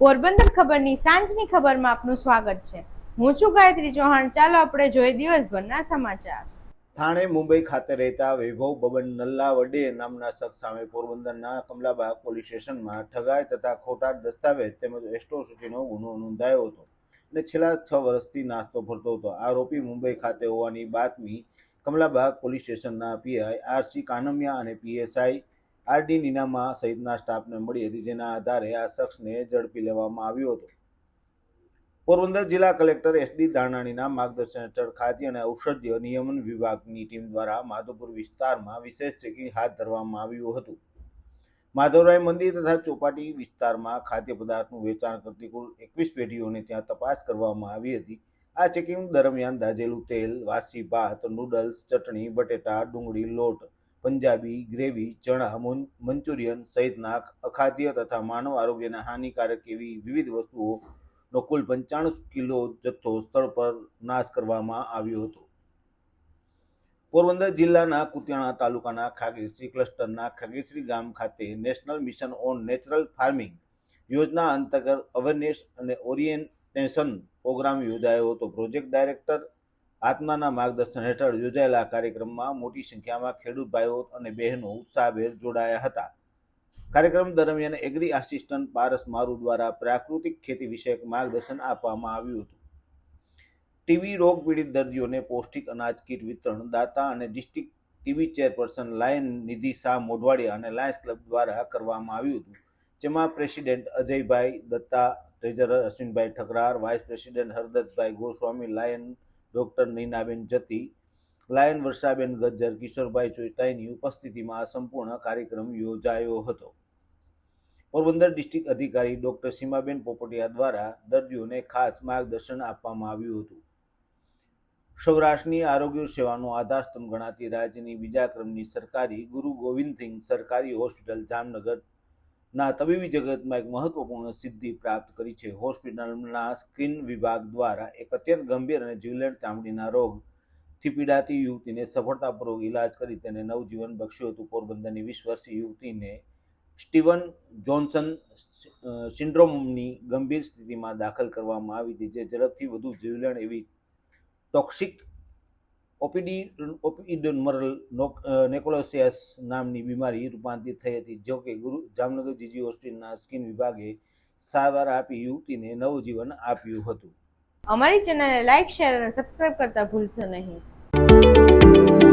પોરબંદર ખબરની સાંજની ખબરમાં આપનું સ્વાગત છે. હું છું ગાયત્રી ચૌહાણ. ચાલો આપણે જોઈએ દિવસભરના સમાચાર. થાણે મુંબઈ ખાતે રહેતા વૈભવ બબન નલ્લા વડે નામના શખ્સ સામે પોરબંદરના કમલાબાગ પોલીસ સ્ટેશનમાં ઠગાઈ તથા ખોટા દસ્તાવેજ તેમજ એસ્ટ્રોસિટીનો ગુનો નોંધાયો હતો અને છેલ્લા છ વર્ષથી નાસ્તો ફરતો હતો. આરોપી મુંબઈ ખાતે હોવાની બાતમી કમલાબાગ પોલીસ સ્ટેશનના પીઆઈ આરસી કાનમિયા અને પીએસઆઈ આરડી નીનામા સહિતના સ્ટાફને મળી હતી, જેના આધારે આ શખ્સને ઝડપી લેવામાં આવ્યો હતો. પોરબંદર જિલ્લા કલેક્ટર એસડી ધાનાણીના માર્ગદર્શન હેઠળ ખાદ્ય અને ઔષધીય નિયમન વિભાગની ટીમ દ્વારા માધવપુર વિસ્તારમાં વિશેષ ચેકિંગ હાથ ધરવામાં આવ્યું હતું. માધવરાય મંદિર તથા ચોપાટી વિસ્તારમાં ખાદ્ય પદાર્થનું વેચાણ કરતી કુલ એકવીસ પેઢીઓની ત્યાં તપાસ કરવામાં આવી હતી. આ ચેકિંગ દરમિયાન દાજેલું તેલ, વાસી ભાત, નૂડલ્સ, ચટણી, બટેટા, ડુંગળી, લોટ પંજાબી, ગ્રેવી, ચણા મંચુરિયન સહિતના અખાદ્ય તથા માનવ આરોગ્યને હાનિકારક એવી વિવિધ વસ્તુઓનો કુલ પંચાણું કિલો જથ્થો સ્થળ પર નાશ કરવામાં આવ્યો હતો. પોરબંદર જિલ્લાના કુતિયાણા તાલુકાના ખાગેશ્રી ક્લસ્ટરના ખાગેશ્રી ગામ ખાતે national mission on natural farming યોજના અંતર્ગત અવેરનેસ અને ઓરિએન્ટેશન પ્રોગ્રામ યોજાયો હતો. પ્રોજેક્ટ ડાયરેક્ટર આત્માના માર્ગદર્શન હેઠળ યોજાયેલા કાર્યક્રમમાં મોટી સંખ્યામાં ખેડૂત ભાઈઓ અને બહેનો ઉત્સાહભેર જોડાયા હતા. કાર્યક્રમ દરમિયાન એગ્રી આસિસ્ટન્ટ પારસ મારુ દ્વારા પ્રાકૃતિક ખેતી વિષયક માર્ગદર્શન આપવામાં આવ્યું હતું. ટીવી રોગ પીડિત દર્દીઓને પૌષ્ટિક અનાજ, કીટ વિતરણ, દાતા અને district TV chairperson lion Nidhi Shah Modhwadia અને લાયન્સ ક્લબ દ્વારા કરવામાં આવ્યું હતું, જેમાં president Ajaybhai Datta, treasurer Ashwinbhai Thakrar, vice president Hardattbhai Goswami, lion doctor Ninaben Jati, lion Varshaben Gajjar, Kishorbhai ચોટાઈની ઉપસ્થિતિમાં આ સંપૂર્ણ કાર્યક્રમ યોજાયો હતો. પોરબંદર ડિસ્ટ્રિક્ટ અધિકારી ડોક્ટર સીમાબેન પોપટિયા દ્વારા દર્દીઓને ખાસ માર્ગદર્શન આપવામાં આવ્યું હતું. સૌરાષ્ટ્રની આરોગ્ય સેવાનો આધારસ્તંભ ગણાતી રાજ્યની બીજા ક્રમની સરકારી ગુરુ ગોવિંદસિંહ સરકારી હોસ્પિટલ જામનગર ના, તબીબી જગતમાં એક મહત્વપૂર્ણ સિદ્ધિ પ્રાપ્ત કરી છે. હોસ્પિટલના સ્કિન વિભાગ દ્વારા એક અત્યંત ગંભીર અને જીવલેણ ચામડીના રોગથી પીડાતી યુવતીને સફળતાપૂર્વક ઇલાજ કરી તેને નવજીવન બક્ષ્યું હતું. પોરબંદરની વીસ વર્ષીય યુવતીને સ્ટીવન જોન્સન સિન્ડ્રોમની ગંભીર સ્થિતિમાં દાખલ કરવામાં આવી હતી, જે ઝડપથી વધુ જીવલેણ એવી ટોક્સિક ઓપીડી ઓપીડોનમરલ નેકોલોસિયસ નામની બીમારી રૂપાંતરિત થઈ હતી. જો કે ગુરુ જામનગર જીજી હોસ્પિટલના સ્કિન વિભાગે સારવાર આપી યુવતીને નવજીવન આપ્યું હતું. અમારી ચેનલને લાઇક શેર અને સબસ્ક્રાઇબ કરતા ભૂલશો નહીં.